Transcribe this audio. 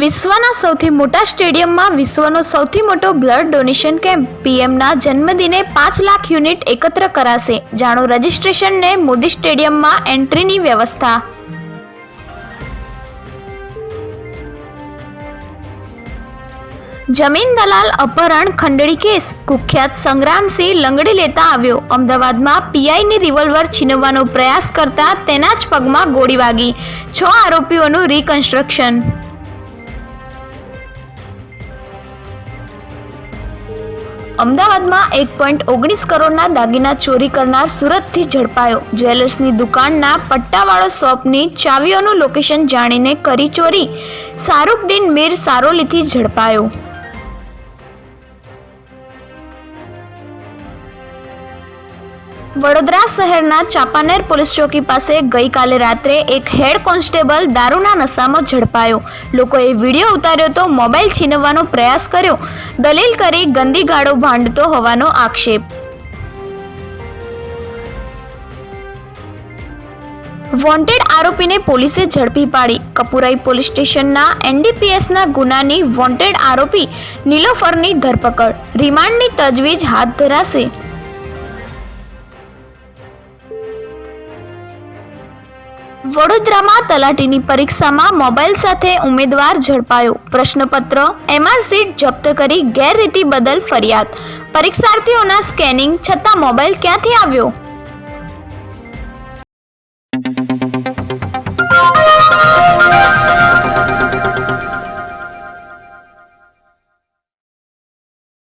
વિશ્વના સૌથી મોટા સ્ટેડિયમમાં વિશ્વનો સૌથી મોટો બ્લડ ડોનેશન કેમ્પ પીએમના જન્મદિને પાંચ લાખ યુનિટ એકત્ર કરાશે. જાણો રજિસ્ટ્રેશનને મોદી સ્ટેડિયમમાં એન્ટ્રીની વ્યવસ્થા. જમીન દલાલ અપહરણ ખંડણી કેસ. કુખ્યાત સંગ્રામસિંહ લંગડી લેતા આવ્યો. અમદાવાદમાં પીઆઈની રિવોલ્વર છીનવવાનો પ્રયાસ કરતા તેના જ પગમાં ગોળી વાગી. છ આરોપીઓનું રિકન્સ્ટ્રક્શન. અમદાવાદમાં એક પોઈન્ટ ઓગણીસ કરોડના દાગીના ચોરી કરનાર સુરતથી ઝડપાયો. જ્વેલર્સની દુકાનના પટ્ટાવાળો શોપની ચાવીઓનું લોકેશન જાણીને કરી ચોરી. શાહરૂખદીન મીર સારોલીથી ઝડપાયો. વડોદરા શહેરના ચાંપાનેર પોલીસ ચોકી પાસે ગઈકાલે રાત્રે એક હેડ કોન્સ્ટેબલ દારૂના નશામાં ઝડપાયો. લોકોએ વીડિયો ઉતાર્યો તો મોબાઈલ છીનવવાનો પ્રયાસ કર્યો. દલીલ કરી ગંદી ગાળો ભાંડતો હોવાનો આક્ષેપ. વોન્ટેડ આરોપીને પોલીસે ઝડપી પાડી. કપુરાઈ પોલીસ સ્ટેશનના એનડીપીએસના ગુનાની વોન્ટેડ આરોપી નીલોફરની ધરપકડ. રિમાન્ડની તજવીજ હાથ ધરાશે. વડોદરામાં તલાટીની પરીક્ષામાં મોબાઈલ સાથે ઉમેદવાર ઝડપાયો. પ્રશ્નપત્ર એમઆરસીટ જપ્ત કરી ગેરરીતિ બદલ ફરિયાદ. પરીક્ષાર્થીઓના સ્કેનિંગ છતાં મોબાઈલ ક્યાંથી આવ્યો?